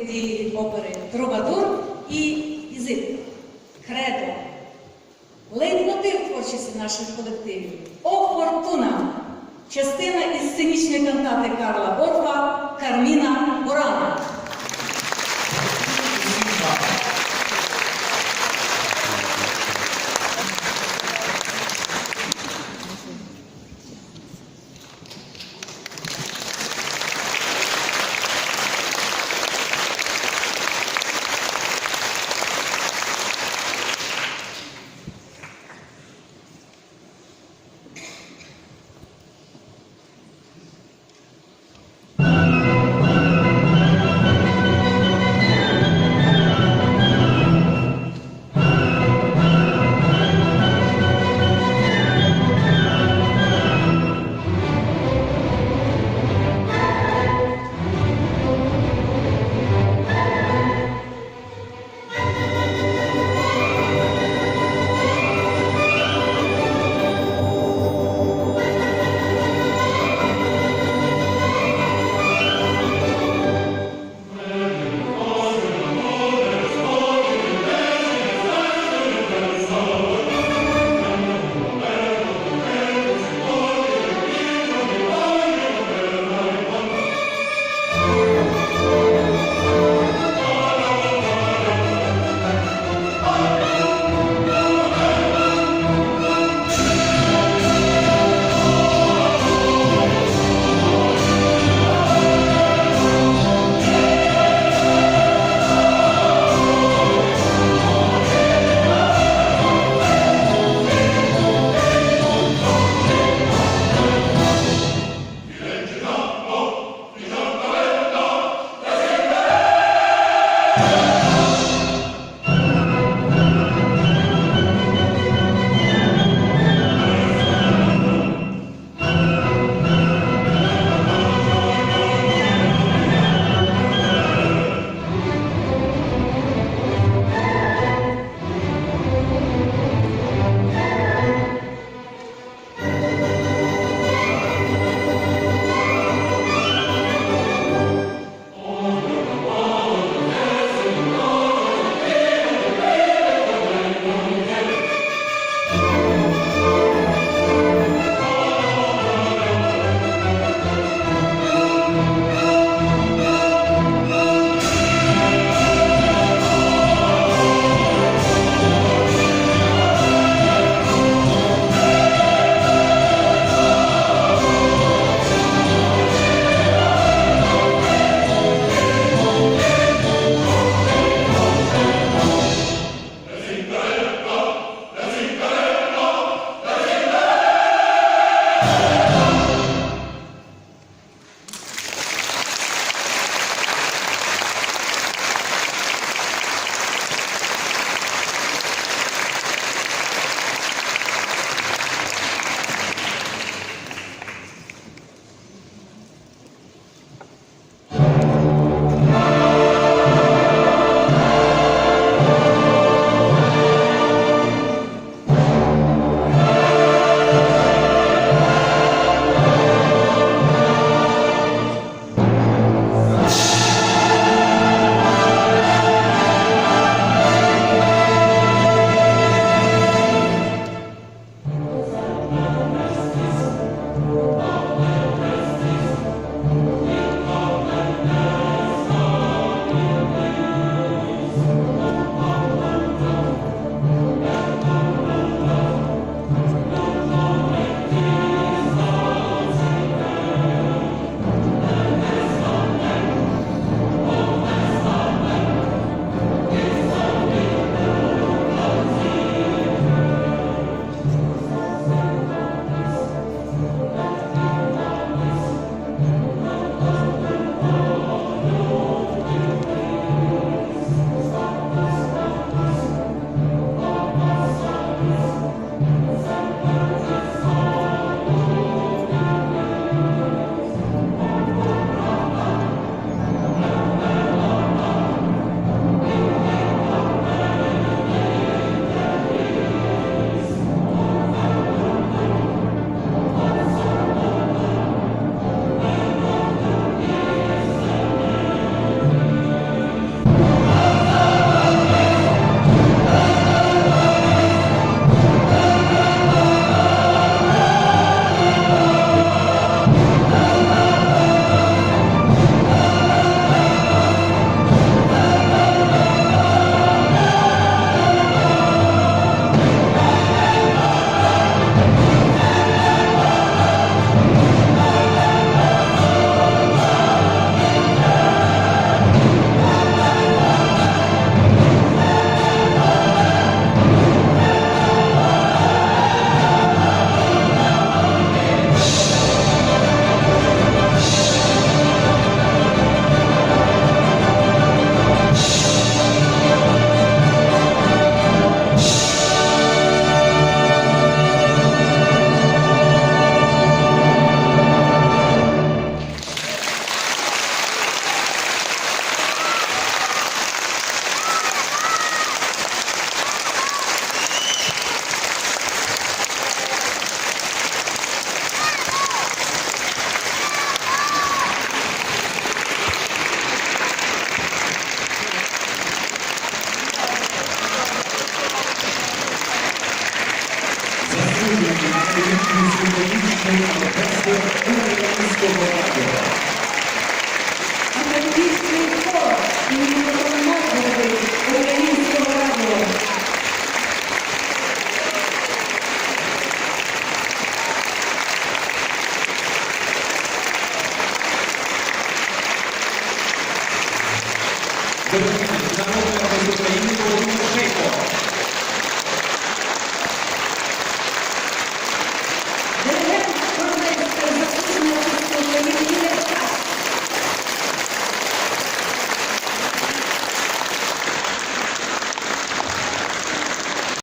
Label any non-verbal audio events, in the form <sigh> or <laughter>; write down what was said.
Дії опери Трубадур і Ізит. Кредо. Лейтмотив творчості наших колективів. О Фортуна. Частина із сценічної кантати Карла Борфа Карміна Yeah! <laughs> українського радіо. Академічний